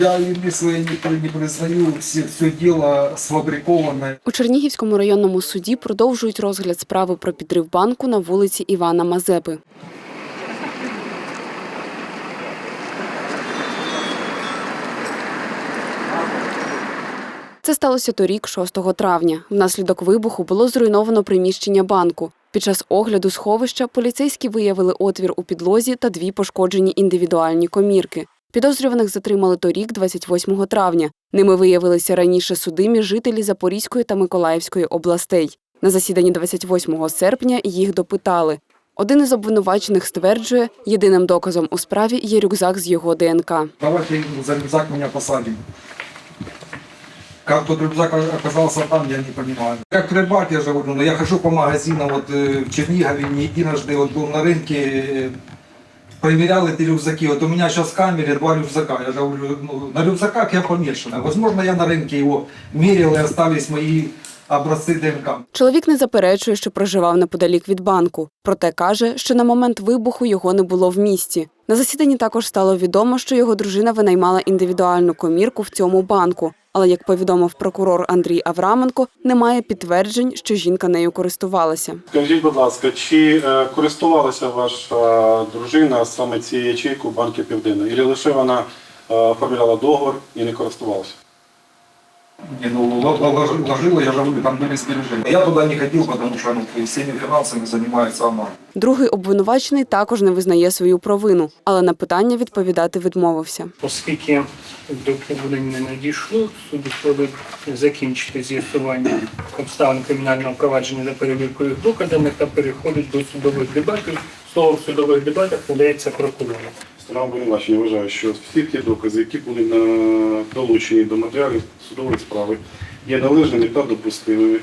Я свои не, признаю, все, все дело сфабрикованное. У Чернігівському районному суді продовжують розгляд справи про підрив банку на вулиці Івана Мазепи. Це сталося торік, 6 травня. Внаслідок вибуху було зруйновано приміщення банку. Під час огляду сховища поліцейські виявили отвір у підлозі та дві пошкоджені індивідуальні комірки. Підозрюваних затримали торік, 28 травня. Ними виявилися раніше судимі жителі Запорізької та Миколаївської областей. На засіданні 28 серпня їх допитали. Один із обвинувачених стверджує, єдиним доказом у справі є рюкзак з його ДНК. Давайте за рюкзак меня посадим. Как тот рюкзак оказался там, я не понимаю. Как рыбак, я же говорю, но я хожу по магазинам, вот э, в Чернигове не единожды вот был на рынке, э, проверял эти рюкзаки. Вот у меня сейчас в камере два рюкзака. Я же говорю, ну, на рюкзаках я помешанный. Возможно, я на рынке его мерил и остались мои образцы ДНК. Чоловік не заперечує, що проживав неподалік від банку. Проте каже, що на момент вибуху його не було в місті. На засіданні також стало відомо, що його дружина винаймала індивідуальну комірку в цьому банку. Але як повідомив прокурор Андрій Авраменко, немає підтверджень, що жінка нею користувалася. Скажіть, будь ласка, чи е, користувалася ваша дружина саме цією ячейкою банки Південна? і лише вона е, оформляла договор і не користувалася? Не, ну, л- л- лож- ложила, я же говорю, там были сбережения. Я туда не ходил, потому что ну, всеми финансами занимается она. Другий обвинувачений також не визнає свою провину, але на питання відповідати відмовився. Оскільки до проведення не надійшло, суд ухвалив закінчити з'ясування обставин кримінального провадження за перевіркою їх доказами та переходить до судових дебатів. Слово в судових дебатах надається прокурору. Сторона обвинувачення вважає, що всі ті докази, які були долучені до матеріалів судової справи, є належними та допустимими.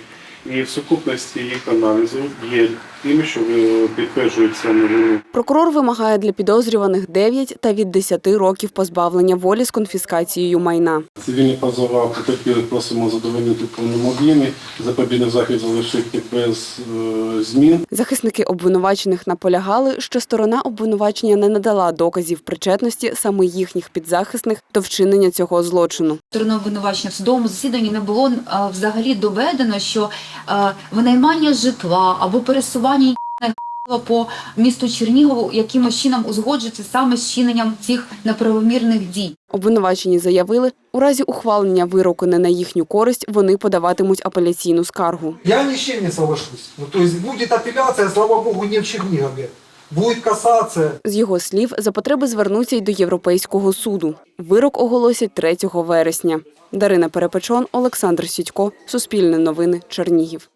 І в сукупності їх аналізу є тими, що е, підтверджують вину. Прокурор вимагає для підозрюваних 9 та від 10 років позбавлення волі з конфіскацією майна. Цивільні позова потерпілих просимо задовольнити в повному об'ємі, запобігний захід залишити без е, змін. Захисники обвинувачених наполягали, що сторона обвинувачення не надала доказів причетності саме їхніх підзахисних до вчинення цього злочину. сторони обвинувачення в судовому засіданні не було взагалі доведено, що винаймання житла або пересування по місту Чернігову якимось чином узгоджується саме з чиненням цих неправомірних дій. Обвинувачені заявили, у разі ухвалення вироку не на їхню користь вони подаватимуть апеляційну скаргу. Я ні чем не соглашусь. Ну, то буде апеляція, слава богу, не в Чернигове. Будет касаться. З його слів, за потреби звернуться й до Європейського суду. Вирок оголосять 3 вересня. Дарина Перепечон, Олександр Сідько, Суспільне новини, Чернігів.